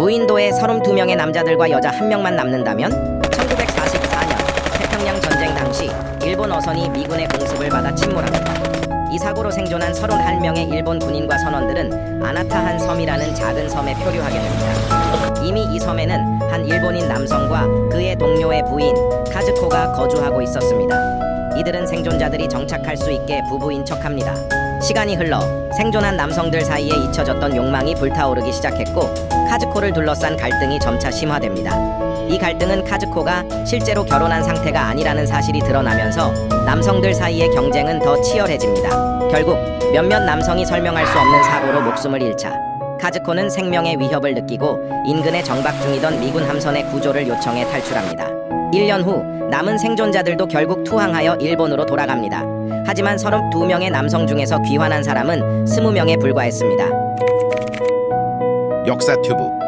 무인도에 32명의 남자들과 여자 1명만 남는다면 1944년 태평양 전쟁 당시 일본 어선이 미군의 공습을 받아 침몰합니다. 이 사고로 생존한 31명의 일본 군인과 선원들은 아나타한 섬이라는 작은 섬에 표류하게 됩니다. 이미 이 섬에는 한 일본인 남성과 그의 동료의 부인 카즈코가 거주하고 있었습니다. 이들은 생존자들이 정착할 수 있게 부부인 척합니다. 시간이 흘러 생존한 남성들 사이에 잊혀졌던 욕망이 불타오르기 시작했고 카즈코를 둘러싼 갈등이 점차 심화됩니다. 이 갈등은 카즈코가 실제로 결혼한 상태가 아니라는 사실이 드러나면서 남성들 사이의 경쟁은 더 치열해집니다. 결국 몇몇 남성이 설명할 수 없는 사고로 목숨을 잃자 카즈코는 생명의 위협을 느끼고 인근에 정박 중이던 미군 함선의 구조를 요청해 탈출합니다. 1년 후 남은 생존자들도 결국 투항하여 일본으로 돌아갑니다. 하지만 32명의 남성 중에서 귀환한 사람은 20명에 불과했습니다. 역사 튜브